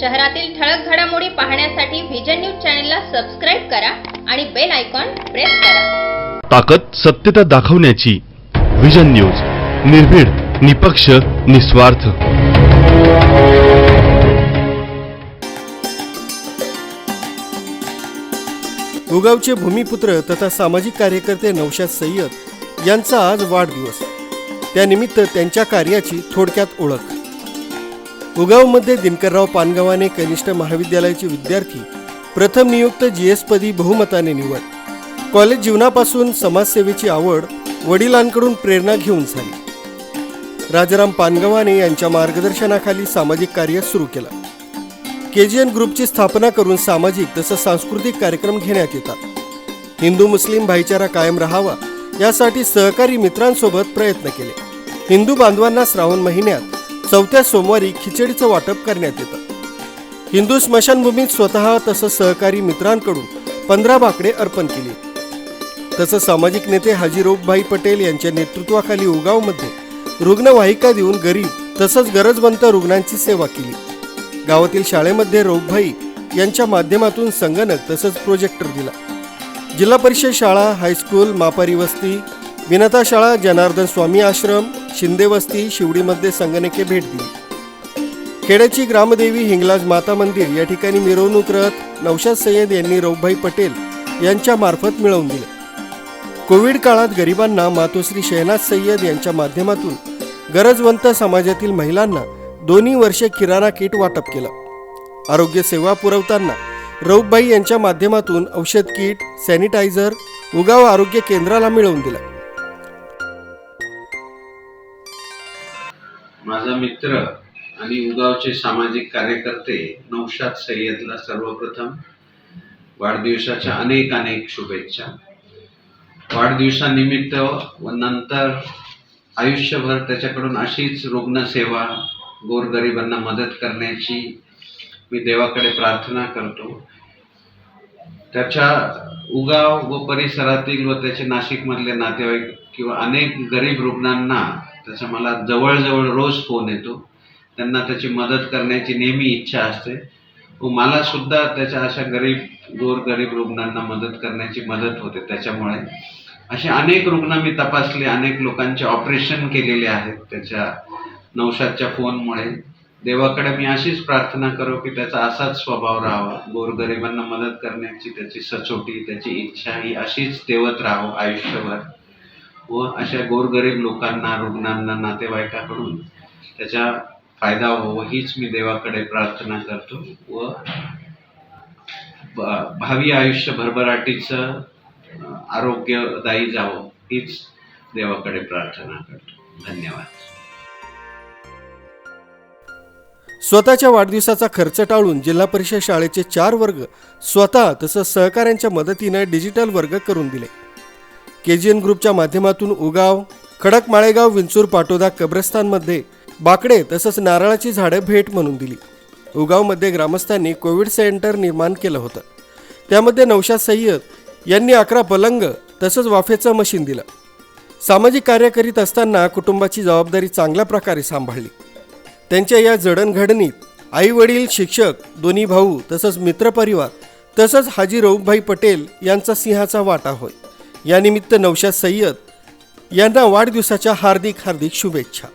शहरातील ठळक घडामोडी पाहण्यासाठी व्हिजन न्यूज चॅनलला सबस्क्राईब करा आणि बेल आयकॉन प्रेस करा. ताकद सत्यता दाखवण्याची विजन न्यूज निर्भीड निपक्ष निस्वार्थ. उगावचे भूमिपुत्र तथा सामाजिक कार्यकर्ते नौशाद सय्यद यांचा आज वाढदिवस. त्यानिमित्त त्यांच्या कार्याची थोडक्यात ओळख. उगावमध्ये दिनकरराव पानगावाने कनिष्ठ महाविद्यालयाचे विद्यार्थी प्रथम नियुक्त जी एस पदी बहुमताने निवड. कॉलेज जीवनापासून समाजसेवेची आवड वडिलांकडून प्रेरणा घेऊन झाली. राजाराम पानगवाने यांच्या मार्गदर्शनाखाली सामाजिक कार्य सुरू केलं. के जी एन ग्रुपची स्थापना करून सामाजिक तसंच सांस्कृतिक कार्यक्रम घेण्यात येतात. हिंदू मुस्लिम भाईचारा कायम राहावा यासाठी सहकारी मित्रांसोबत प्रयत्न केले. हिंदू बांधवांना श्रावण महिन्यात चौथ्या सोमवारी खिचडीचं वाटप करण्यात येतं. हिंदू स्मशानभूमीत स्वतः तसंच सहकारी मित्रांकडून पंधरा बाकडे अर्पण केली. तसंच सामाजिक नेते हाजी रोपभाई पटेल यांच्या नेतृत्वाखाली उगावमध्ये रुग्णवाहिका देऊन गरीब तसंच गरजवंत रुग्णांची सेवा केली. गावातील शाळेमध्ये रोपभाई यांच्या माध्यमातून संगणक तसंच प्रोजेक्टर दिला. जिल्हा परिषद शाळा हायस्कूल मापारी वस्ती विनता शाळा जनार्दन स्वामी आश्रम शिंदे वस्ती शिवडीमध्ये संगणके भेट दिली. खेड्याची ग्रामदेवी हिंगलाज माता मंदिर या ठिकाणी मिरवणूक रथ नौशाद सय्यद यांनी रौभाई पटेल यांच्या मार्फत मिळवून दिले. कोविड काळात गरिबांना मातोश्री शहनाज सय्यद यांच्या माध्यमातून गरजवंत समाजातील महिलांना दोन्ही वर्षे किराणा किट वाटप केलं. आरोग्य सेवा पुरवताना रौपबाई यांच्या माध्यमातून औषध किट सॅनिटायझर उगाव आरोग्य केंद्राला मिळवून दिलं. माझा मित्र आणि उगावचे सामाजिक कार्यकर्ते नौशाद सय्यदला सर्वप्रथम वाढदिवसाच्या अनेक अनेक शुभेच्छा. वाढदिवसानिमित्त व नंतर आयुष्यभर त्याच्याकडून अशीच रुग्णसेवा गोरगरिबांना मदत करण्याची मी देवाकडे प्रार्थना करतो. त्याच्या उगाव व परिसरातील व त्याचे नाशिकमधले नातेवाईक किंवा अनेक गरीब रुग्णांना त्याचा मला जवळजवळ रोज फोन येतो. त्यांना त्याची मदत करण्याची नेहमी इच्छा असते. व मला सुद्धा त्याच्या अशा गरीब गोरगरीब रुग्णांना मदत करण्याची मदत होते. त्याच्यामुळे असे अनेक रुग्ण मी तपासले अनेक लोकांचे ऑपरेशन केलेले आहेत त्याच्या नौशादच्या फोनमुळे. देवाकडे मी अशीच प्रार्थना करो की त्याचा असाच स्वभाव राहावा. गोरगरिबांना मदत करण्याची त्याची सचोटी त्याची इच्छा ही अशीच तेवत राहो आयुष्यभर. व अशा गोरगरीब लोकांना रुग्णांना नातेवाईकाकडून त्याचा फायदा व्हावं हीच मी देवाकडे प्रार्थना करतो. व भावी आयुष्य भरभराटीचं आरोग्यदायी जावं हीच देवाकडे प्रार्थना करतो. धन्यवाद. स्वतःच्या वाढदिवसाचा खर्च टाळून जिल्हा परिषद शाळेचे चार वर्ग स्वतः तसंच सहकाऱ्यांच्या मदतीनं डिजिटल वर्ग करून दिले. के जी एन ग्रुपच्या माध्यमातून उगाव खडक माळेगाव विंचूर पाटोदा कब्रस्तानमध्ये बाकडे तसंच नारळाची झाडं भेट म्हणून दिली. उगावमध्ये ग्रामस्थांनी कोविड सेंटर निर्माण केलं होतं. त्यामध्ये नौशाद सय्यद यांनी अकरा पलंग तसंच वाफेचं मशीन दिलं. सामाजिक कार्य करीत असताना कुटुंबाची जबाबदारी चांगल्या प्रकारे सांभाळली. त्यांच्या या जडणघडणीत आई वडील शिक्षक दोन्ही भाऊ तसंच मित्रपरिवार तसंच हाजी रऊफभाई पटेल यांचा सिंहाचा वाटा होय. यानिमित्त नौशाद सय्यद यांना वाढदिवसाच्या हार्दिक हार्दिक शुभेच्छा.